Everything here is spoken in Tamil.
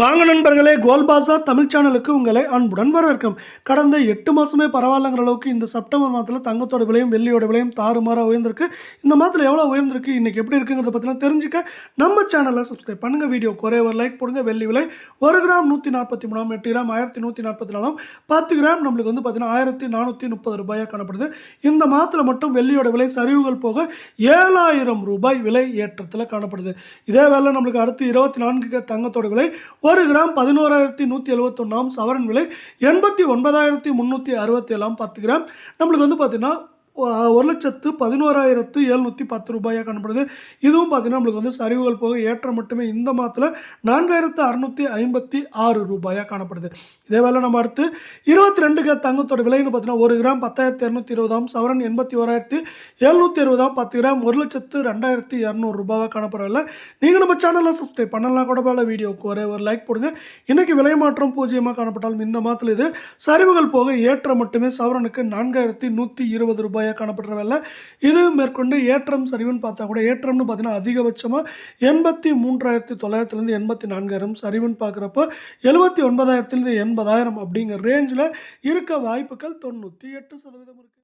வாங்க நண்பர்களே கோல்பாசா தமிழ் சேனலுக்கு உங்களை அன்புடன் வரவேற்கும். கடந்த எட்டு மாதமே பரவாயில்லங்கிற அளவுக்கு இந்த செப்டம்பர் மாதத்தில் தங்கத்தோட விலையும் வெள்ளியோட விலையும் தாறுமாறாக உயர்ந்திருக்கு. இந்த மாதத்தில் எவ்வளோ உயர்ந்திருக்கு இன்றைக்கி எப்படி இருக்குங்கிறத பற்றிலாம் தெரிஞ்சுக்க நம்ம சேனலை சப்ஸ்கிரைப் பண்ணுங்கள் வீடியோ குறைய ஒரு லைக் போடுங்க. வெள்ளி விலை ஒரு கிராம் நூற்றி நாற்பத்தி மூணாம் எட்டு கிராம் ஆயிரத்தி நூற்றி நாற்பத்தி நாலாம் பத்து கிராம் நம்மளுக்கு வந்து பார்த்திங்கன்னா ஆயிரத்தி நானூற்றி முப்பது ரூபாயாக காணப்படுது. இந்த மாதத்தில் மட்டும் வெள்ளியோட விலை சரிவுகள் போக ஏழாயிரம் ரூபாய் விலை ஏற்றத்தில் காணப்படுது. இதே வேலை நம்மளுக்கு அடுத்து இருபத்தி நான்கு தங்கத்தோட விலை ஒரு கிராம் பதினோராயிரத்தி நூற்றி எழுபத்தொன்னாம் சவரன் விலை எண்பத்தி ஒன்பதாயிரத்தி முந்நூற்றி அறுபத்தி ஏழாம் பத்து கிராம். நம்மளுக்கு வந்து பார்த்திங்கன்னா ஒரு லட்சத்து பதினோராயிரத்து எழுநூற்றி பத்து ரூபாயாக காணப்படுது. இதுவும் பார்த்திங்கன்னா நம்மளுக்கு வந்து சரிவுகள் போக ஏற்றம் மட்டுமே இந்த மாதத்தில் நான்காயிரத்து அறுநூற்றி ஐம்பத்தி ஆறு ரூபாயாக காணப்படுது. இதே வேலை நம்ம அடுத்து இருபத்தி ரெண்டு கிராம் தங்கத்தோட விலைன்னு பார்த்தீங்கன்னா ஒரு கிராம் பத்தாயிரத்தி இரநூத்தி இருபதாம் சவரன் எண்பத்தி ஓராயிரத்தி எழுநூற்றி இருபதாம் பத்து கிராம் ஒரு லட்சத்து ரெண்டாயிரத்தி இரநூறு ரூபாவாக காணப்படவில்லை நீங்கள் நம்ம சேனலில் சப்ஸ்கிரைப் பண்ணலாம். கூட மேலே வீடியோவுக்கு ஒரே ஒரு லைக் போடுங்க. இன்றைக்கி விலை மாற்றம் பூஜ்ஜியமாக காணப்பட்டாலும் இந்த மாதத்தில் இது சரிவுகள் போக ஏற்றம் மட்டுமே சவரனுக்கு நான்காயிரத்தி நூற்றி இருபது ரூபாய் ரூபாயாக காணப்படுற வேலை இது மேற்கொண்டு ஏற்றம் சரிவுன்னு பார்த்தா கூட ஏற்றம்னு பார்த்தீங்கன்னா அதிகபட்சமாக எண்பத்தி மூன்றாயிரத்தி தொள்ளாயிரத்துலேருந்து எண்பத்தி நான்காயிரம் சரிவுன்னு பார்க்குறப்போ எழுபத்தி ஒன்பதாயிரத்துலேருந்து எண்பதாயிரம் அப்படிங்கிற ரேஞ்சில் இருக்க வாய்ப்புகள் தொண்ணூற்றி எட்டு சதவீதம் இருக்குது